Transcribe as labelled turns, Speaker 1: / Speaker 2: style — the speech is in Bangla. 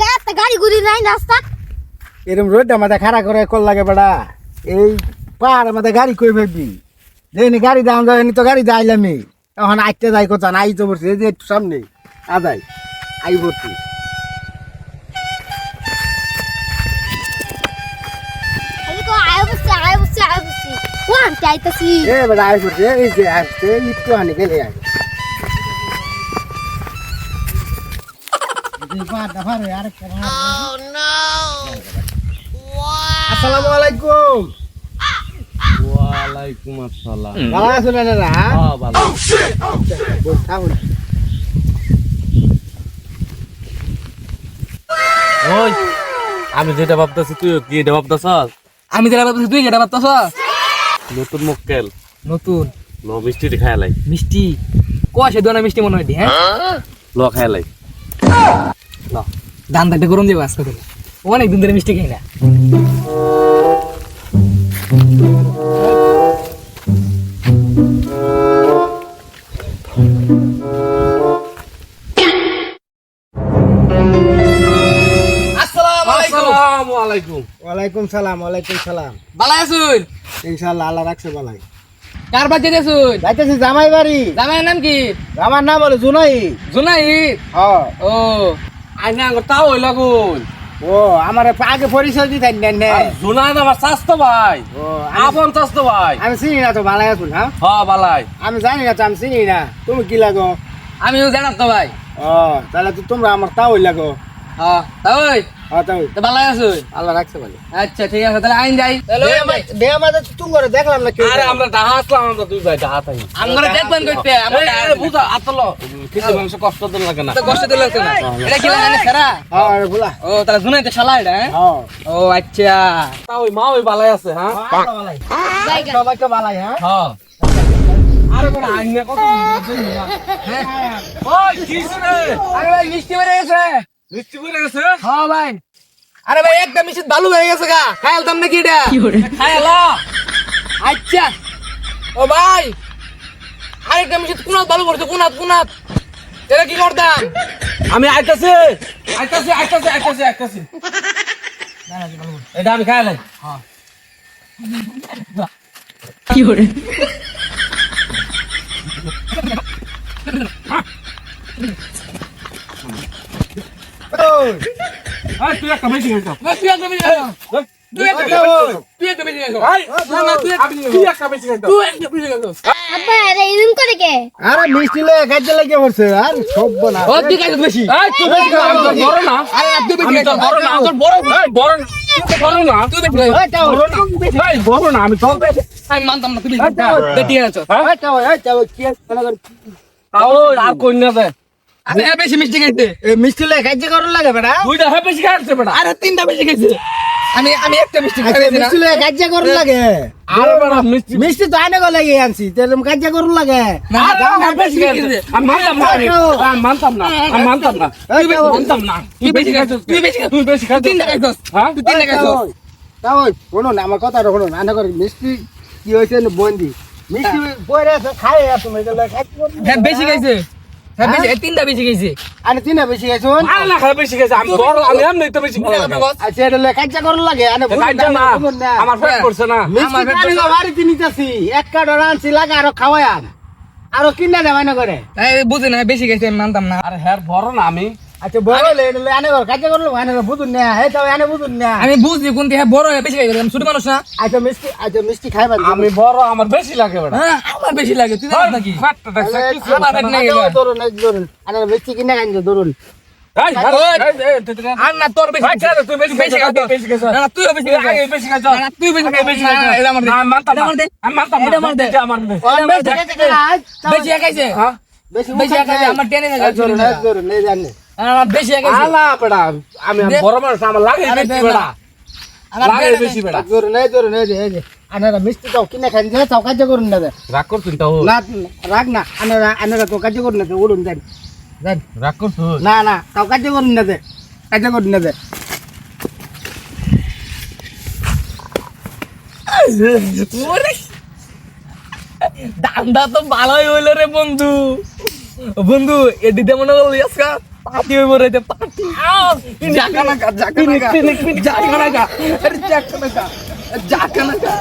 Speaker 1: গাড়ি গাড়ি নাই রাস্তা?
Speaker 2: এরম রোডটা মাথা খাড়া করে কল লাগে বেড়া। এই পাহাড় মাথা গাড়ি কই গাড়ি দাম তো গাড়ি যাইলামি এখন আইতে যাই কথা? তো বলছি এই যে একটু সামনে। আদাই আই ভর্তি এ বেড়া এই যে আসছে হানি গেলে আই আসসালামু আলাইকুম
Speaker 3: ওয়ালাইকুম আসসালাম
Speaker 2: ভালো আছেন এনারা হ্যাঁ
Speaker 3: হ্যাঁ ভালো আমি যেটা ভাবতেছি তুই কি এটা ভাবতেছ
Speaker 4: আমি যেটা ভাবতেছি তুই যেটা ভাবতেছ
Speaker 3: নতুন মক্কেল
Speaker 4: নতুন
Speaker 3: ল মিষ্টি খায় লাই
Speaker 4: মিষ্টি কষে দোনা মিষ্টি মনে হয় দি, হ্যাঁ
Speaker 3: ল খায়
Speaker 4: দাম দাঁড়টা গরম দেবো আজকে থেকে অনেক দিন ধরে মিষ্টি খাই না।
Speaker 3: আসসালামু
Speaker 2: ওয়ালাইকুম সালাম ওয়ালাইকুম সালাম।
Speaker 4: ভালো আছুন
Speaker 2: ইনশাআল্লাহ আল্লাহ রাখছে
Speaker 4: কার
Speaker 2: যাইতেছি জামাই বাড়ি
Speaker 4: জামাইয়ের নাম কি?
Speaker 2: আমার নাম বলে জুনাই
Speaker 4: জুনাইদ?
Speaker 2: হ্যাঁ।
Speaker 4: ও।
Speaker 3: আইনা তাও হইলা লাগুন
Speaker 2: ও আমার আগে পরিচয় দিতেন নেন নে।
Speaker 3: জুনাইদ আমার স্বাস্থ্য ভাই।
Speaker 2: ও
Speaker 3: আপন স্বাস্থ্য ভাই।
Speaker 2: আমি চিনি না তো হ্যাঁ?
Speaker 3: হ বালাই।
Speaker 2: আমি জানি না তো আমি চিনি না। তুমি কি লাগো?
Speaker 4: আমিও জানাম তো ভাই।
Speaker 2: ও তাহলে তো তোমরা আমার তাও লাগো
Speaker 4: হ্যাঁ তা ওই?
Speaker 2: হ্যাঁ তাও
Speaker 4: তো ভালো আছুন
Speaker 2: আল্লাহ রাখছে ভালো।
Speaker 4: আচ্ছা ঠিক আছে তাহলে আইন যাই।
Speaker 2: তুমি করে দেখলাম না কেউ
Speaker 3: আরে আমরা ডাহা আসলাম আমরা দুই ভাই ডাহা থাকি।
Speaker 4: আমরা দেখবেন করতে আমরা
Speaker 3: বুঝা আতলো। কিছু মানুষ কষ্ট দিন লাগে না।
Speaker 4: তো কষ্ট দিলে হতো না এটা কি লাগে সারা?
Speaker 2: হ্যাঁ আরে বলা।
Speaker 4: ও তাহলে জুনাইতে শালা এটা হ্যাঁ?
Speaker 2: হ্যাঁ।
Speaker 4: ও আচ্ছা।
Speaker 3: তা ওই মা ওই বালাই আছে হ্যাঁ?
Speaker 2: সবাইকে বালাই। হ্যাঁ?
Speaker 3: হ্যাঁ। আরে বড় আইনা কত ওই কিস রে
Speaker 4: আরে ভাই মিষ্টি বেড়ে গেছে।
Speaker 3: মিষ্টি করে গেছে?
Speaker 4: হ্যাঁ ভাই। আরে ভাই একটা মিষ্টি ভালো হয়ে গেছে গা। খাইলতাম নাকি এটা?
Speaker 3: খাইলা
Speaker 4: আচ্ছা। ও ভাই আরেকটা মিষ্টি কোনাত ভালো করছে কোনাত কোনাত। এটা কি করতাম?
Speaker 3: আমি আইতাছি। আইতাছি আইতাছি আইতাছি আইতাছি। এটা আমি খাই নাই।
Speaker 2: ওই,
Speaker 3: এই তুই একটা বেশি খাইছ
Speaker 4: না, তুই একটা মিষ্টি খাইছো। তুই একটা
Speaker 2: ওই, ওই,
Speaker 4: তুই একটা মিষ্টি খাইছো।
Speaker 3: এই
Speaker 4: না, না, তুই একটা মিষ্টি
Speaker 3: তুই
Speaker 4: খাইছো।
Speaker 3: একটা বেশি খাইছ
Speaker 4: তুই একটা মিষ্টি খাইছো।
Speaker 1: আব্বা আরে এরকম করে কে?
Speaker 2: আরে মিষ্টি লয়ে কাজে লাগে পড়ছে আর সব বলা।
Speaker 4: ও, তুই খাইছো বেশি।
Speaker 3: এই তুই বেশি আমি তো বড় না।
Speaker 4: আরে, তুই বেশি
Speaker 3: আমি তো বড় না।
Speaker 4: তোর বড়
Speaker 3: এই বড় না। তুই বড় না।
Speaker 4: তুই বেশি খাইছো।
Speaker 2: এই
Speaker 3: বড় না। এই বড় না। আমি তো
Speaker 4: আমি মানতাম না, তুই বেশি
Speaker 2: আচ্ছা,
Speaker 4: ঠিক আছে।
Speaker 2: এই তাও এই তাও কি আছে? বলা
Speaker 3: আর কই না দে
Speaker 4: আরে, এ বেশি মিষ্টি খাইছে।
Speaker 2: মিষ্টি করুন লাগে বেটা
Speaker 3: দুইটা হ্যাঁ বেশি খাইছে বেটা
Speaker 4: আরে, তিনটা বেশি খাইছে। আমি আমি একটা মিষ্টি খাইছি
Speaker 2: মিষ্টি করুন লাগে।
Speaker 3: আরে মিষ্টি
Speaker 2: মিষ্টি তো আনে গলে আনছি তেরম কাজে করুন লাগে।
Speaker 4: না,
Speaker 3: আরে আমার বেশি খাইছে। আমি মানতাম না আমি আমি মানতাম না আমি মানতাম না।
Speaker 2: এই
Speaker 3: মানতাম না।
Speaker 4: তুই বেশি খাইছো, তুই বেশি
Speaker 3: তুই বেশি খাইছিস।
Speaker 4: তিনটা খাইছোস।
Speaker 3: হ্যাঁ?
Speaker 4: তুই তিনটা খাইছোস।
Speaker 2: তাও শুনুন আমার কথা শুনুন। আনে করে মিষ্টি কি হয়েছে বন্দি? মিষ্টি বইরে আছে খাই
Speaker 4: বেশি খাইছে। হ্যাঁ, তিনটা বেশি
Speaker 3: না খাইছে। আমি বড় আমি এমনি তো বেশি
Speaker 2: আচ্ছা এটা লয়ে করুন লাগে। আনে
Speaker 3: খাইছে না আমার পেট করছে না।
Speaker 2: মিষ্টি
Speaker 4: আমার
Speaker 2: আমি বাড়িতে নিতেছি। এক কার্ড আনছি লাগে আরও খাওয়াই আন আরও কিনা দেবাই না করে।
Speaker 4: এই, বুঝি না, বেশি খাইছে, আমি মানতাম না।
Speaker 3: আরে হ্যাঁ বড় না আমি।
Speaker 2: আচ্ছা বড় লয়ে আনে করে কাজে করল আনে বুঝুন না। এই তো আনে বুঝুন না।
Speaker 4: আমি বুঝছি কোনটি হ্যাঁ বড় হয়ে বেশি খাইছে আমি ছোট মানুষ না।
Speaker 2: আচ্ছা মিষ্টি আচ্ছা মিষ্টি খাইবা
Speaker 3: আমি বড় আমার বেশি লাগে বেটা।
Speaker 4: হ্যাঁ আমার বেশি লাগে তুই জানিস নাকি?
Speaker 3: ফাটটা দেখছ কিছু
Speaker 4: আমার পেট নেই
Speaker 2: ধরুন এই ধরুন। আনে মিষ্টি কিনে খাইছো। ধরুন
Speaker 3: কেন হ্যাঁ?
Speaker 4: আমার টেনে বেশি
Speaker 3: আলা আমি বড় মানুষ, আমার লাগে বেশি লাগে বেশি
Speaker 2: এই যে আনারা মিষ্টি কিনে তাও কাজে করুন না।
Speaker 3: রাগ করছুন তাও?
Speaker 2: না রাখ না আনারা আনারা তো কাজে করুন না উড়ুন দেন দেন
Speaker 3: রাগ করছুন?
Speaker 2: না না তাও কাজে করুন না দে করুন না দে।
Speaker 4: ওরে। তো ভালোই হইল রে বন্ধু। বন্ধু এদিকে মনে করলি পার্টি হইব রে পার্টি। জাকানা গা জাকানা গা জাকানা গা আরে জাকানা গা